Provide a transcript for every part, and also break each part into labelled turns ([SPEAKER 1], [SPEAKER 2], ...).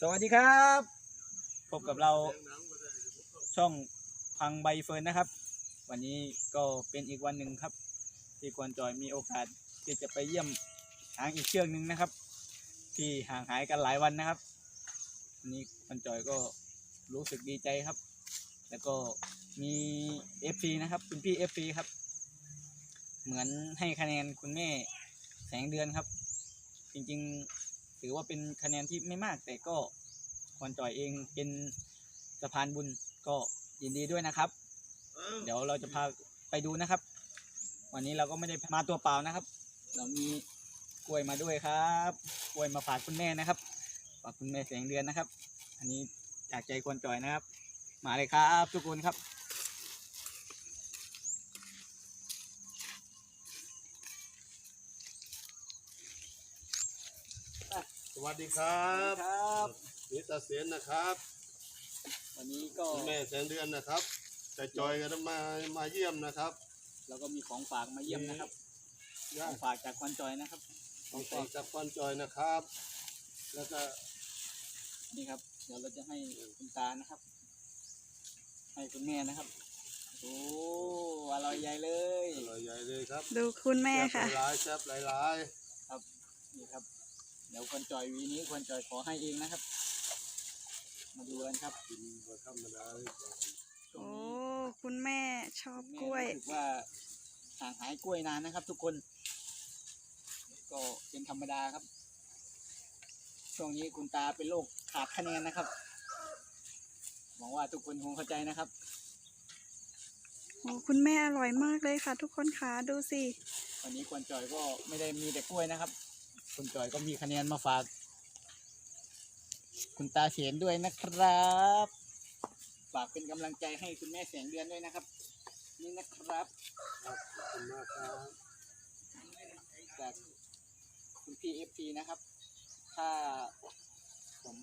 [SPEAKER 1] สวัสดีครับ พบกับเราช่องพังใบเฟิร์นนะครับ วันนี้ก็เป็นอีกวันหนึ่งครับ ที่ควรจอยมีโอกาสที่จะไปเยี่ยมช้างอีกเชือกหนึ่งนะครับ ที่ห่างหายกันหลายวันนะครับวันนี้ควรจอยก็รู้สึกดีใจครับ แล้วก็มี FC นะครับ คุณพี่ FC ครับ เหมือนให้คะแนนคุณแม่แสงเดือนครับ จริงๆ ถือว่าเป็นคะแนนที่ไม่มากแต่ก็ควรจ่อยเองเป็นสะพานบุญก็ยินดีด้วยนะครับ เดี๋ยวเราจะพาไปดูนะครับ วันนี้เราก็ไม่ได้มาตัวเปล่านะครับ เรามีกล้วยมาด้วยครับ กล้วยมาฝากคุณแม่นะครับฝากคุณแม่แสงเดือนนะครับ อันนี้จากใจควรจ่อยนะครับ มาเลยครับ ทุกคนครับ
[SPEAKER 2] สวัสดีครับ
[SPEAKER 1] ครับ
[SPEAKER 2] นิตาเสียนนะครับ
[SPEAKER 1] วันนี้ก็
[SPEAKER 2] คุณแม่แสงเดือนนะครับแต่จอยกันมามาเยี่ยมนะครับ
[SPEAKER 1] เราก็มีของฝากมาเยี่ยมนะครับข
[SPEAKER 2] ย่า
[SPEAKER 1] องฝากจากควรจอยนะครับ
[SPEAKER 2] ของฝากจากป้อนจอยนะครับ แล้วก็
[SPEAKER 1] นี่ครับ เดี๋ยวเราจะให้คุณตานะครับ ให้คุณแม่นะครับโอ้อร่อยใหญ่เลย
[SPEAKER 2] อร่อยใหญ่เลยครับ
[SPEAKER 3] ดูคุณแม่ค่ะ
[SPEAKER 2] แซ่บหลายๆแซ่บหลาย
[SPEAKER 1] นี่ครับเดี๋ยวควรจอยวีนี้ควรจอยขอให้เองนะครับ มาดูกันครับ
[SPEAKER 2] ๆกินแบบธรรมดาเลย
[SPEAKER 1] ช่ว
[SPEAKER 3] โอ้
[SPEAKER 1] งนี้
[SPEAKER 3] คุณแม่ชอบ
[SPEAKER 1] แม่
[SPEAKER 3] กล้วย
[SPEAKER 1] รู้สึกว่าห่างหายกล้วยนานนะครับ ทุกคน ก็เป็นธรรมดาครับ ช่วงนี้คุณตาเป็นโรคขาดคะแนนนะครับหวังว่าทุกคนคงเข้าใจนะครับ
[SPEAKER 3] โอ้คุณแม่อร่อยมากเลยค่ะ ทุกคนค่ะดูสิ
[SPEAKER 1] วันนี้ควรจอยก็ไม่ได้มีแต่กล้วยนะครับ คุณจอยก็มีคะแนนมาฝาก คุณตาเฉียนด้วยนะครับ ฝากเป็นกำลังใจให้คุณแม่แสงเดือนด้วยนะครับ นี่นะครับ
[SPEAKER 2] ครับขอบคุณมากครับ
[SPEAKER 1] จากคุณพี่เอฟซีนะครับ ถ้าผม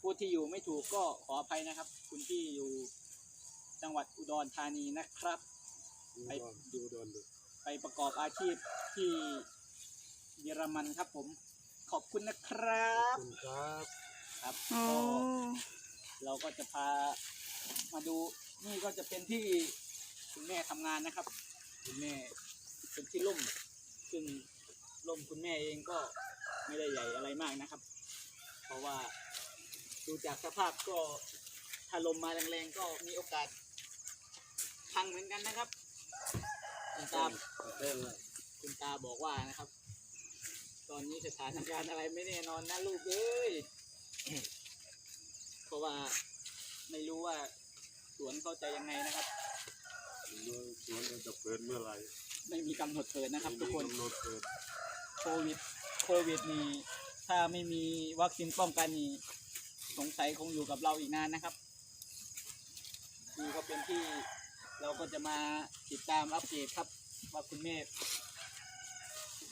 [SPEAKER 1] พูดที่อยู่ไม่ถูกก็ขออภัยนะครับ คุณพี่อยู่จังหวัดอุดรธานีนะครับ
[SPEAKER 2] ดู
[SPEAKER 1] ไป
[SPEAKER 2] ดอนดูดอนดู
[SPEAKER 1] ไปประกอบอาชีพที่ เยอรมันครับผม ขอบคุณนะครั
[SPEAKER 2] ขอบบคุณครับ
[SPEAKER 1] ครับ
[SPEAKER 3] โอ้
[SPEAKER 1] ก็เราก็จะพามาดูนี่ก็จะเป็นที่คุณแม่ทำงานนะครับ คุณแม่เป็นที่ร่มซึ่งร่มคุณแม่เองก็ไม่ได้ใหญ่อะไรมากนะครับ เพราะว่าดูจากสภาพก็ถ้าลมมาแรงๆก็มีโอกาสพังเหมือนกันนะครับคุณตา
[SPEAKER 2] เต้นเลย
[SPEAKER 1] คุณตาบอกว่านะครับต อนนี้สถานการณ์อะไรไม่แน่นอนนะลูกเอ้ย เพราะว่าไม่รู้ว่าสวนเขาจะยังไงนะครับ
[SPEAKER 2] เมื่อสวนมันจะเปิดเมื่อไหร่
[SPEAKER 1] ไม่มีกำหนดเปิดนะครับ ทุกคน
[SPEAKER 2] ไม่มีกำหนดเปิด
[SPEAKER 1] โควิดโควิดนี่ถ้าไม่มีวัคซีนป้องกันนี่สงสัยคงอยู่กับเราอีกนานนะครับนี่ก็เป็นที่เราก็จะมาติดตามอัปเดตครับ ว่าคุณแม่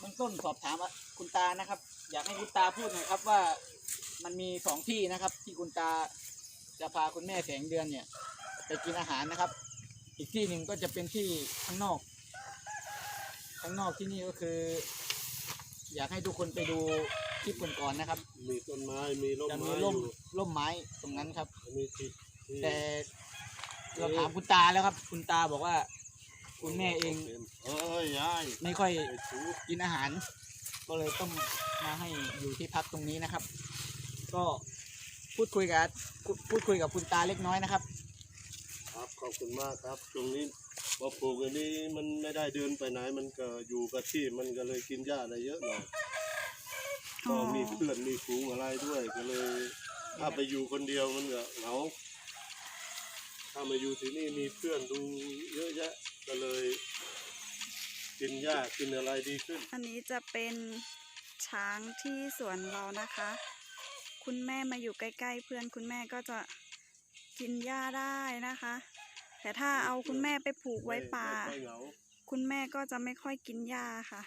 [SPEAKER 1] เบื้องต้นสอบถามว่าคุณตานะครับ อยากให้คุณตาพูดหน่อยครับว่ามันมีสองที่นะครับ ที่คุณตาจะพาคุณแม่แสงเดือนเนี่ย ไปกินอาหารนะครับ อีกที่หนึ่งก็จะเป็นที่ข้างนอก ข้างนอกที่นี่ก็คือ อยากให้ทุกคนไปดูคลิปก่อนๆนะครับ
[SPEAKER 2] มีต้นไม้มีร่ม
[SPEAKER 1] จะมี
[SPEAKER 2] ไม้อ
[SPEAKER 1] ร่ม
[SPEAKER 2] ยู่
[SPEAKER 1] ร่มไม้ตรงนั้นครับ
[SPEAKER 2] มีที่ที่
[SPEAKER 1] แต่เราถามคุณตาแล้วครับ คุณตาบอกว่า คุณแม่เอง
[SPEAKER 2] เอ้ยยาย
[SPEAKER 1] ไม่ค่อย
[SPEAKER 2] ไอ้ชู
[SPEAKER 1] กินอาหาร ก็เลยต้องมาให้อยู่ที่พักตรงนี้นะครับ ก็พูดคุยกับพูดคุยกับคุณตาเล็กน้อยนะครับ
[SPEAKER 2] ครับขอบคุณมากครับ ตรงนี้พอปลูกอันนี้มันไม่ได้เดินไปไหนมันก็อยู่กับที่มันก็เลยกินหญ้าได้เยอะหน่อยก็มีเพื่อนมีฝูงอะไรด้วยก็เลย ถ้าไปอยู่คนเดียวมันก็เหงา ถ้ามาอยู่ที่นี่มีเพื่อนดูเยอะแยะก็เลยกินหญ้ากินอะไรดีขึ้น
[SPEAKER 3] อันนี้จะเป็นช้างที่สวนเรานะคะ คุณแม่มาอยู่ใกล้ ๆ เพื่อนคุณแม่ก็จะกินหญ้าได้นะคะ แต่ถ้าเอาคุณแม่ไปผูกไว้ป่า
[SPEAKER 2] ไม่ค่อยเหงา
[SPEAKER 3] คุณแม่ก็จะไม่ค่อยกินหญ้าค่ะ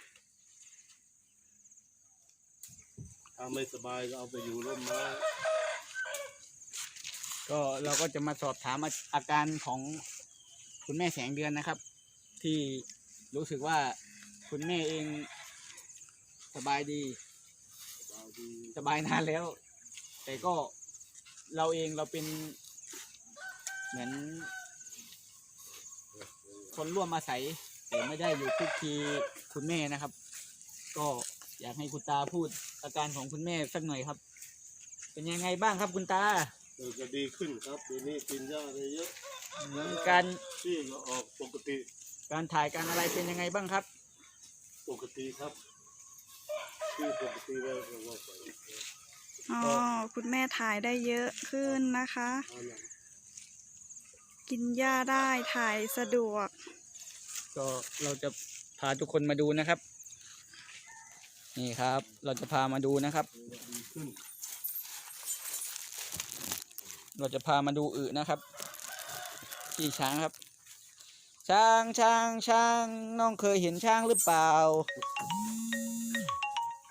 [SPEAKER 2] ถ้าไม่สบายก็เอาไปอยู่ร่มไม้
[SPEAKER 1] ก็เราก็จะมาสอบถามอาอาการของคุณแม่แสงเดือนนะครับ ที่รู้สึกว่าคุณแม่เองสบายดี
[SPEAKER 2] สบายดี
[SPEAKER 1] สบายนานแล้ว แต่ก็เราเองเราเป็นเหมือน คนร่วมอาศัยแต่ไม่ได้อยู่คุกคีคุณแม่นะครับ ก็อยากให้คุณตาพูดอาการของคุณแม่สักหน่อยครับ เป็นยังไงบ้างครับคุณตา
[SPEAKER 2] เออก็ดีขึ้นครับเดี๋ยวนี้กินหญ้าได้เยอะ
[SPEAKER 1] เหมือนการ
[SPEAKER 2] ที่ก็ออกปกติ
[SPEAKER 1] การถ่ายการอะไรเป็นยังไงบ้างครับ
[SPEAKER 2] ปกติครับที่ปกติแล้วก็ว่าไป
[SPEAKER 3] อ๋อคุณแม่ถ่ายได้เยอะขึ้นนะคะ
[SPEAKER 2] เอาหน่อย
[SPEAKER 3] กินหญ้าได้ถ่ายสะดวก
[SPEAKER 1] ก็เราจะพาทุกคนมาดูนะครับ นี่ครับ เราจะพามาดูนะครับ
[SPEAKER 2] ดีขึ้น
[SPEAKER 1] เราจะพามาดูอึนะครับขี่ช้างครับ ช้างช้างช้างน้องเคยเห็นช้างหรือเปล่า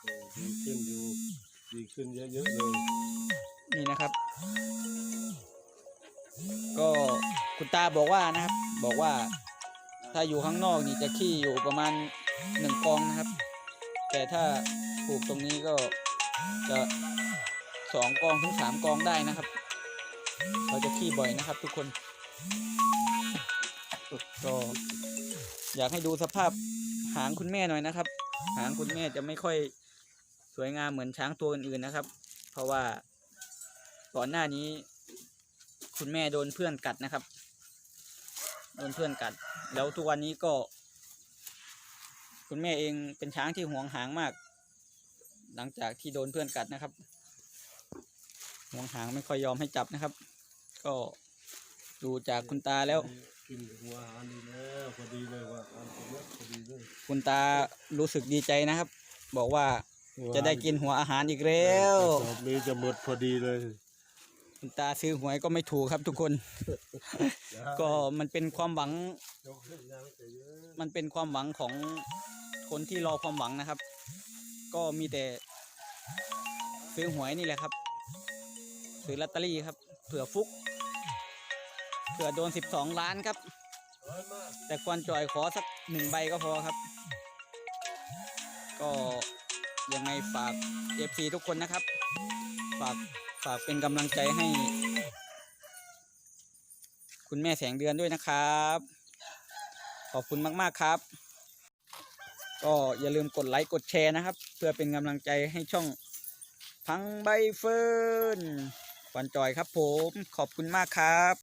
[SPEAKER 2] เออดีขึ้นอยู่ดีขึ้นเยอะๆเลย
[SPEAKER 1] นี่นะครับ ก็คุณตาบอกว่านะครับ บอกว่า ถ้าอยู่ข้างนอกนี่จะขี้อยู่ประมาณหนึ่งกองนะครับ แต่ถ้าปลูกตรงนี้ก็จะสองกองถึงสามกองได้นะครับ เราจะขี้บ่อยนะครับ ทุกคนก็อยากให้ดูสภาพหางคุณแม่หน่อยนะครับ หางคุณแม่จะไม่ค่อยสวยงามเหมือนช้างตัวอื่นๆนะครับ เพราะว่าก่อนหน้านี้ คุณแม่โดนเพื่อนกัดนะครับ โดนเพื่อนกัด แล้วทุกวันนี้ก็ คุณแม่เองเป็นช้างที่หวงหางมาก หลังจากที่โดนเพื่อนกัดนะครับหวงหางไม่ค่อยยอมให้จับนะครับ ก็ดูจากคุณตาแล้ว
[SPEAKER 2] กินหัวอาหารดีแล้วพอดีเลยว่าอาหารผมเยอะพอดีเลย
[SPEAKER 1] คุณตารู้สึกดีใจนะครับ บอกว่าจะได้กินหัวอาหารอีกแล้ว
[SPEAKER 2] กระสอบนี้จะหมดพอดีเลย
[SPEAKER 1] คุณตาซื้อหวยก็ไม่ถูกครับทุกคน ก็มันเป็นความหวัง
[SPEAKER 2] ยกขึ้นยังแต่เยอะ
[SPEAKER 1] มันเป็นความหวังของคนที่รอความหวังนะครับ ก็มีแต่ซื้อหวยนี่แหละครับ ซื้อลอตเตอรี่ครับ เผื่อฟุก เผื่อโดน 12 ล้านครับ แต่ควรจ่อยขอสักหนึ่งใบก็พอครับ ก็ยังไงฝาก FC ทุกคนนะครับ ฝากฝากเป็นกำลังใจให้ คุณแม่แสงเดือนด้วยนะครับ ขอบคุณมาก ๆ ครับ ก็อย่าลืมกดไลค์กดแชร์นะครับ เพื่อเป็นกำลังใจให้ช่องพังใบเฟิร์นควันจอยครับผม ขอบคุณมากครับ